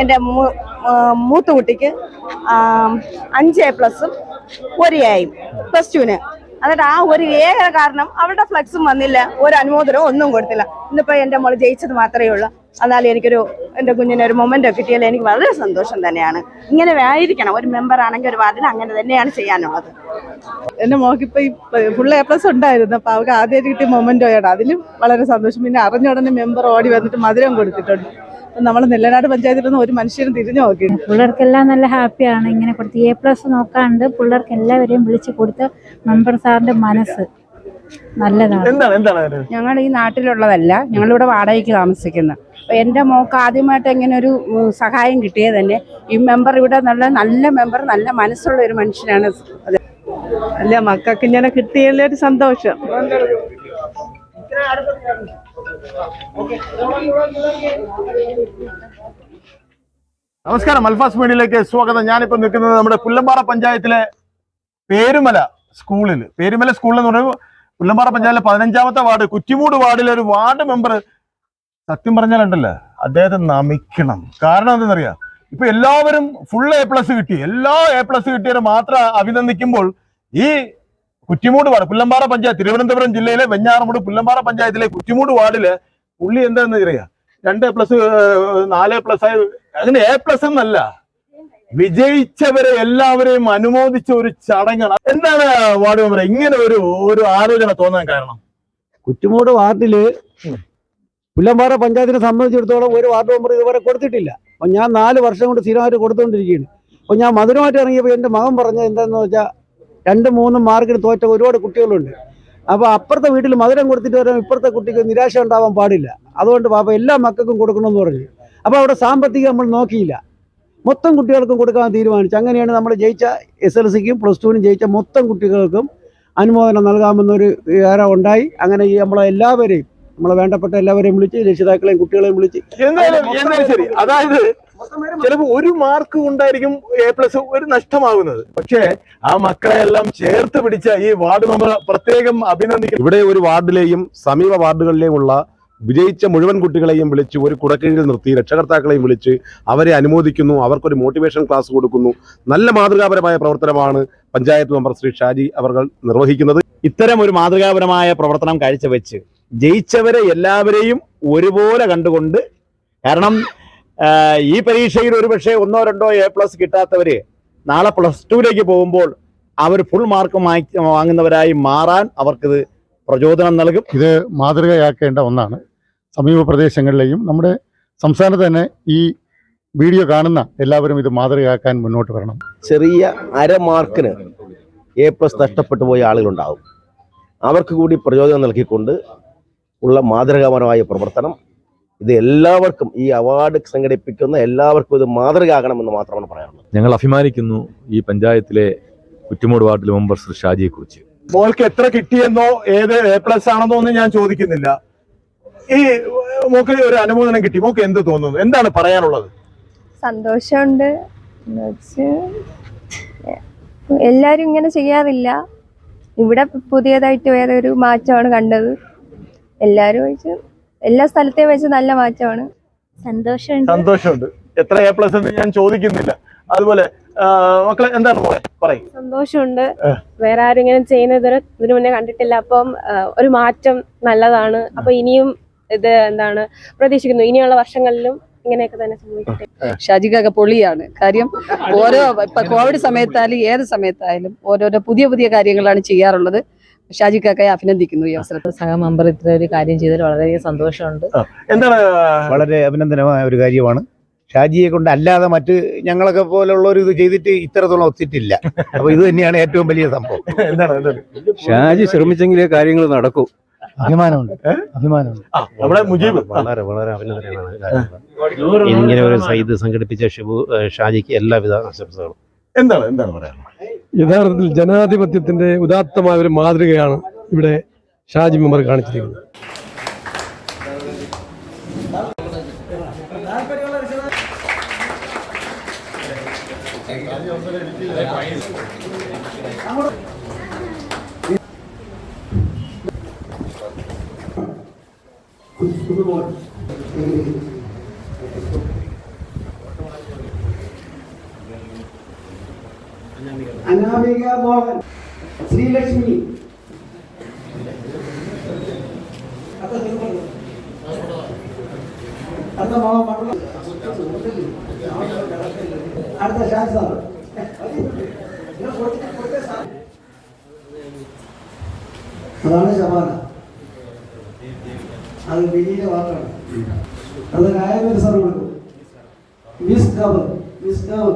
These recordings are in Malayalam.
എന്റെ മൂത്ത കുട്ടിക്ക് അഞ്ച് എ പ്ലസും ഒരു എയും പ്ലസ് ടുവിന് എന്നിട്ട് ആ ഒരു ഏക കാരണം അവളുടെ ഫ്ലക്സും വന്നില്ല ഒരു അനുമോദനവും ഒന്നും കൊടുത്തില്ല. ഇന്നിപ്പോൾ എന്റെ മോൾ ജയിച്ചത് മാത്രമേ ഉള്ളൂ. എന്നാലും എനിക്കൊരു എന്റെ കുഞ്ഞിന് ഒരു മൊമെന്റ് കിട്ടിയാൽ എനിക്ക് വളരെ സന്തോഷം തന്നെയാണ്. ഇങ്ങനെ ആയിരിക്കണം ഒരു മെമ്പർ ആണെങ്കിൽ ഒരു വാർഡിൽ അങ്ങനെ തന്നെയാണ് ചെയ്യാനുള്ളത്. എന്റെ മോക്കിപ്പോൾ ഈ ഫുൾ എ പ്ലസ് ഉണ്ടായിരുന്നു. അപ്പോൾ അവർക്ക് ആദ്യമായിട്ട് കിട്ടിയ മൊമെന്റോ ആണ് അതിലും വളരെ സന്തോഷം. പിന്നെ അറിഞ്ഞ ഉടനെ മെമ്പർ ഓടി വന്നിട്ട് മധുരം കൊടുത്തിട്ടുണ്ട്. നമ്മൾ നെല്ലനാട് പഞ്ചായത്തിലൊന്നും ഒരു മനുഷ്യരും തിരിഞ്ഞു നോക്കിയിട്ടുണ്ട് പിള്ളേർക്കെല്ലാം നല്ല ഹാപ്പിയാണ്. ഇങ്ങനെ കൊടുത്ത് എ പ്ലസ് നോക്കാണ്ട് പിള്ളേർക്ക് എല്ലാവരെയും വിളിച്ചു കൊടുത്ത് മെമ്പർ സാറിന്റെ മനസ്സ് നല്ലതാണ്. എന്താണ് എന്താണ് അതിന്? ഞങ്ങൾ ഈ നാട്ടിലുള്ളതല്ല. ഞങ്ങളിവിടെ വാടകയ്ക്ക് താമസിക്കുന്ന. അപ്പോൾ എന്റെ മോക്ക് ആദ്യമായിട്ട് ഇങ്ങനെ ഒരു സഹായം കിട്ടിയത് തന്നെ ഈ മെമ്പർ ഇവിടെ നല്ല നല്ല മെമ്പർ നല്ല മനസ്സുള്ള ഒരു മനുഷ്യനാണ്. അല്ല മക്കൾക്ക് ഇങ്ങനെ കിട്ടിയല്ലേ ഒരു സന്തോഷം. നമസ്കാരം അൽഫാസ് മീഡിയയിലേക്ക് സ്വാഗതം. ഞാനിപ്പോ നിൽക്കുന്നത് നമ്മുടെ പുല്ലമ്പാറ പഞ്ചായത്തിലെ പേരുമല സ്കൂളിൽ പേരുമല സ്കൂളിൽ എന്ന് പറയുമ്പോൾ പുല്ലമ്പാറ പഞ്ചായത്തിലെ പതിനഞ്ചാമത്തെ വാർഡ് കുറ്റിമൂട് വാർഡിലെ ഒരു വാർഡ് മെമ്പർ സത്യം പറഞ്ഞാലുണ്ടല്ലോ അദ്ദേഹത്തെ നമിക്കണം. കാരണം എന്തെന്നറിയാം? ഇപ്പൊ എല്ലാവരും ഫുൾ എ പ്ലസ് കിട്ടി. എല്ലാ എ പ്ലസ് കിട്ടിയവരെ മാത്രം അഭിനന്ദിക്കുമ്പോൾ ഈ കുറ്റിമൂട് വാർഡ് പുല്ലമ്പാറ പഞ്ചായത്ത് തിരുവനന്തപുരം ജില്ലയിലെ വെഞ്ഞാറമൂട് പുല്ലമ്പാറ പഞ്ചായത്തിലെ കുറ്റിമൂട് വാർഡിൽ പുള്ളി എന്താന്ന് അറിയാം? രണ്ട് പ്ലസ് നാല് പ്ലസ് ആയി അങ്ങനെ എ പ്ലസ് എന്നല്ല. വിജയിച്ചവരെ എല്ലാവരെയും അനുമോദിച്ച ഒരു ചടങ്ങാണ്. എന്താണ് വാർഡ് മെമ്പർ ഇങ്ങനെ ഒരു ഒരു ആലോചന തോന്നാൻ കാരണം? കുറ്റുമൂട് വാർഡിൽ പുല്ലമ്പാറ പഞ്ചായത്തിനെ സംബന്ധിച്ചിടത്തോളം ഒരു വാർഡ് മെമ്പർ ഇതുവരെ കൊടുത്തിട്ടില്ല. അപ്പൊ ഞാൻ നാല് വർഷം കൊണ്ട് സ്ഥിരമായിട്ട് കൊടുത്തുകൊണ്ടിരിക്കുകയാണ് അപ്പൊ ഞാൻ മധുരമായിട്ട് ഇറങ്ങിയപ്പോൾ എന്റെ മകൻ പറഞ്ഞത് എന്താണെന്ന് വെച്ചാൽ രണ്ട് മൂന്ന് മാർക്കിന് തോറ്റ ഒരുപാട് കുട്ടികളുണ്ട്. അപ്പോൾ അപ്പുറത്തെ വീട്ടിൽ മധുരം കൊടുത്തിട്ട് വരാൻ ഇപ്പുറത്തെ കുട്ടിക്ക് നിരാശ ഉണ്ടാവാൻ പാടില്ല. അതുകൊണ്ട് പാപ്പ എല്ലാ മക്കൾക്കും കൊടുക്കണമെന്ന് പറഞ്ഞു. അപ്പോൾ അവിടെ സാമ്പത്തികം നമ്മൾ നോക്കിയില്ല. മൊത്തം കുട്ടികൾക്കും കൊടുക്കാൻ തീരുമാനിച്ചു. അങ്ങനെയാണ് നമ്മൾ ജയിച്ച എസ് എൽ സിക്കും പ്ലസ് ടുവിനും ജയിച്ച മൊത്തം കുട്ടികൾക്കും അനുമോദനം നൽകാമെന്നൊരു ഏറെ ഉണ്ടായി. അങ്ങനെ ഈ നമ്മളെ എല്ലാവരെയും നമ്മളെ വേണ്ടപ്പെട്ട എല്ലാവരെയും വിളിച്ച് രക്ഷിതാക്കളെയും കുട്ടികളെയും വിളിച്ച് എന്തായാലും ശരി. അതായത് ചിലപ്പോ ഒരു മാർക്ക് കൊണ്ടായിരിക്കും എ പ്ലസ് ഒരു നഷ്ടമാകുന്നത്. പക്ഷേ ആ മക്കളെ എല്ലാം ചേർത്ത് പിടിച്ച ഈ വാർഡ് മെമ്പർ പ്രത്യേകം അഭിനന്ദിക്കും ഇവിടെ ഒരു വാർഡിലെയും സമീപ വാർഡുകളിലെയും ഉള്ള വിജയിച്ച മുഴുവൻ കുട്ടികളെയും വിളിച്ച് ഒരു കുടക്കീഴിൽ നിർത്തി രക്ഷകർത്താക്കളെയും വിളിച്ച് അവരെ അനുമോദിക്കുന്നു. അവർക്കൊരു മോട്ടിവേഷൻ ക്ലാസ് കൊടുക്കുന്നു. നല്ല മാതൃകാപരമായ പ്രവർത്തനമാണ് പഞ്ചായത്ത് മെമ്പർ ശ്രീ ഷാജി അവർ നിർവഹിക്കുന്നത്. ഇത്തരം ഒരു മാതൃകാപരമായ പ്രവർത്തനം കാഴ്ചവെച്ച് ജയിച്ചവരെ എല്ലാവരെയും ഒരുപോലെ കണ്ടുകൊണ്ട് കാരണം ഈ പരീക്ഷയിൽ ഒരു പക്ഷേ ഒന്നോ രണ്ടോ എ പ്ലസ് കിട്ടാത്തവര് നാളെ പ്ലസ് ടുവിലേക്ക് പോകുമ്പോൾ അവർ ഫുൾ മാർക്ക് വാങ്ങുന്നവരായി മാറാൻ അവർക്കിത് പ്രചോദനം നൽകും. ഇത് മാതൃകയാക്കേണ്ട ഒന്നാണ്. സമീപ പ്രദേശങ്ങളിലെയും നമ്മുടെ സംസ്ഥാനത്ത് തന്നെ ഈ വീഡിയോ കാണുന്ന എല്ലാവരും ഇത് മാതൃകയാക്കാൻ മുന്നോട്ട് വരണം. ചെറിയ അരമാർക്കിന് എ പ്ലസ് നഷ്ടപ്പെട്ടു പോയ ആളുകളുണ്ടാവും. അവർക്ക് കൂടി പ്രചോദനം നൽകിക്കൊണ്ട് ഉള്ള മാതൃകാപരമായ പ്രവർത്തനം ഇത് എല്ലാവർക്കും ഈ അവാർഡ് സംഘടിപ്പിക്കുന്ന എല്ലാവർക്കും ഇത് മാതൃകയാകണമെന്ന് മാത്രമാണ് പറയാനുള്ളത്. ഞങ്ങൾ അഭിമാനിക്കുന്നു ഈ പഞ്ചായത്തിലെ കുറ്റിമൂട് വാർഡിലെ മെമ്പർ ശ്രീ ഷാജിയെ കുറിച്ച് മോൾക്ക് എത്ര കിട്ടിയെന്നോ ഏത് എ പ്ലസ് ആണെന്നോ ഒന്നും ഞാൻ ചോദിക്കുന്നില്ല. ഈ മോക്ക് ഒരു അനുമോദനം കിട്ടി. മോക്ക് എന്ത് തോന്നുന്നു? എന്താണ് പറയാനുള്ളത്? സന്തോഷമുണ്ട്. എല്ലാരും ഇങ്ങനെ ചെയ്യാറില്ല. ഇവിടെ പുതിയതായിട്ട് വേറെ ഒരു മാറ്റമാണ് കണ്ടത്. എല്ലാരും എല്ലാ സ്ഥലത്തെയും വെച്ച് നല്ല മാറ്റമാണ്. സന്തോഷമുണ്ട്. സന്തോഷമുണ്ട്. എത്ര എ പ്ലസ് എന്ന് ഞാൻ ചോദിക്കുന്നില്ല. അതുപോലെ മക്കളെ എന്താണ് പറയും. സന്തോഷമുണ്ട്. വേറെ ആരും ഇങ്ങനെ ചെയ്യുന്നത് ഇതിനു മുന്നേ കണ്ടിട്ടില്ല. അപ്പം ഒരു മാറ്റം നല്ലതാണ്. അപ്പൊ ഇനിയും ഇത് എന്താണ് പ്രതീക്ഷിക്കുന്നു. ഇനിയുള്ള വർഷങ്ങളിലും ഇങ്ങനെയൊക്കെ തന്നെ സംഭവിക്കട്ടെ. ഷാജിക്കൊക്കെ പൊളിയാണ്. കാര്യം ഓരോ ഇപ്പൊ കോവിഡ് സമയത്തായാലും ഏത് സമയത്തായാലും ഓരോരോ പുതിയ പുതിയ കാര്യങ്ങളാണ് ചെയ്യാറുള്ളത്. ഷാജിക്കൊക്കെ അഭിനന്ദിക്കുന്നു ഈ അവസരത്തിൽ. സഹ മെമ്പർ ഇത്ര ഒരു കാര്യം ചെയ്തതിൽ വളരെയധികം സന്തോഷമുണ്ട്. എന്താണ്? വളരെ അഭിനന്ദനമായ ഒരു കാര്യമാണ്. ഷാജിയെ കൊണ്ട് അല്ലാതെ മറ്റ് ഞങ്ങളൊക്കെ പോലുള്ളവർ ഇത് ചെയ്തിട്ട് ഇത്രത്തോളം ഒത്തിട്ടില്ല. അപ്പൊ ഇത് തന്നെയാണ് ഏറ്റവും വലിയ സംഭവം. എന്താണ്? എന്താണ്? ഷാജി ശ്രമിച്ചെങ്കിലേ കാര്യങ്ങൾ നടക്കൂ. അഭിമാനമുണ്ട്. അഭിമാനമുണ്ട്. നമ്മുടെ മുജീബ്. വളരെ വളരെ അഭിനന്ദനമാണ് ഇങ്ങനെ ഒരു ഇത് സംഘടിപ്പിച്ച ഷിബു ഷാജിക്ക് എല്ലാവിധ ആശംസകളും. എന്താണ് എന്താണ് പറയാനുള്ളത് യഥാർത്ഥത്തിൽ ജനാധിപത്യത്തിന്റെ ഉദാത്തമായ ഒരു മാതൃകയാണ് ഇവിടെ ഷാജി മെമ്പർ കാണിച്ചിരിക്കുന്നത് Thank you. അനാമിക മോഹൻ ശ്രീലക്ഷ്മി അടുത്ത മോഹൻ മണ്ഡലം അടുത്ത ഷാജ് സാർ അതാണ് ശബാന അത് വിനീത വാക്കാണ് അത് രായവര് സാർ കൊടുക്കും മിസ് കവർ മിസ് കവർ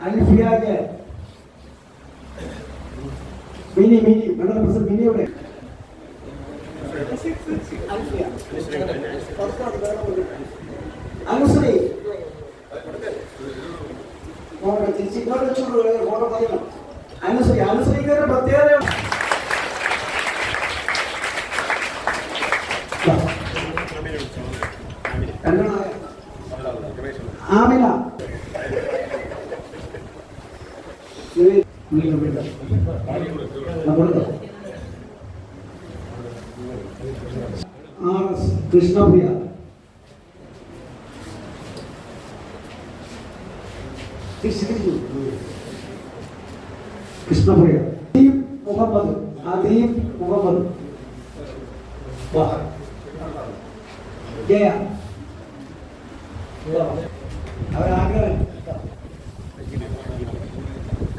അലിഫിയാക്ക് മിനി മിനി മണ്ഡലം പ്രസിഡന്റ് മിനി എവിടെ അനുശ്രീ മോളെ തിരിച്ച് ഇങ്ങോട്ട് വെച്ചോളൂ, മോളെ പറയണം. അനുശ്രീ അനുശ്രീക്ക് ഇത് വിളിക്കണം, വിളിക്കണം. ആ, കൊടുത്തോ. ആർ എസ് കൃഷ്ണപ്രിയ തിരിച്ച് തിരിച്ചു.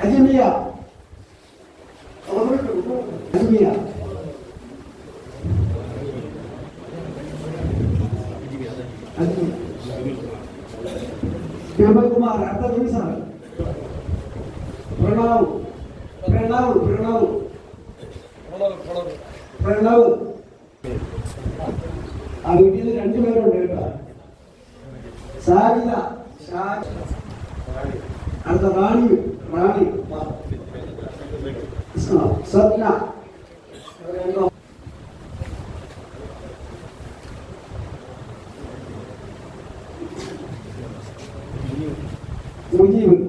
అజిమియా అజిమియా ప్రేమ కుమార్ అర్థం చూసారు ప్రణవ్ ప్రణవ్ ప్రణవ్. ప్రణవ్. ఆ వీటిలో రెండు వేలు ఉండేట. సాగిన సాగి പ്രണവ് ആ വീട്ടിൽ നിന്ന് രണ്ടുപേരുണ്ട്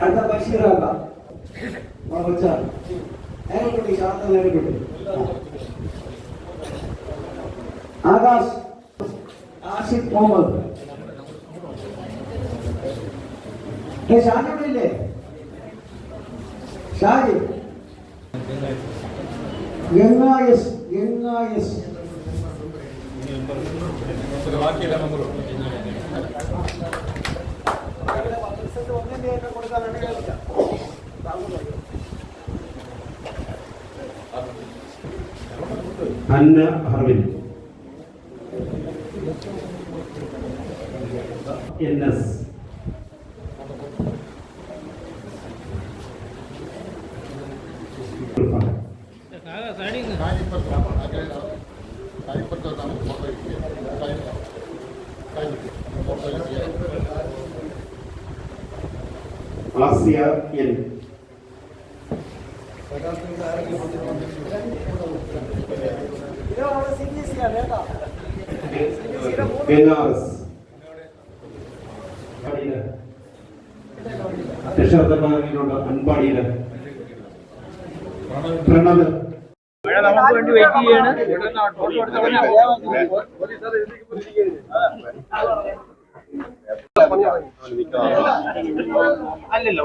అంత పక్షి రాక మాకు వచ్చారు లేకపోతే శాంతం లేకపోతే ఆకాష్ ఆసిఫ్ మొహమ్మద్ ఏ షాజిబ్ ఇల్లే షాజిబ్ గంగా ఎస్ గంగా ఎస్ వాక్యం Anna Harbin. Innes. Asia in. Yeah. S Asiya N Banaras രക്ഷാർത്ഥമാകിലുള്ള അൻപാടിയിൽ. പ്രണവ്. അല്ലല്ലോ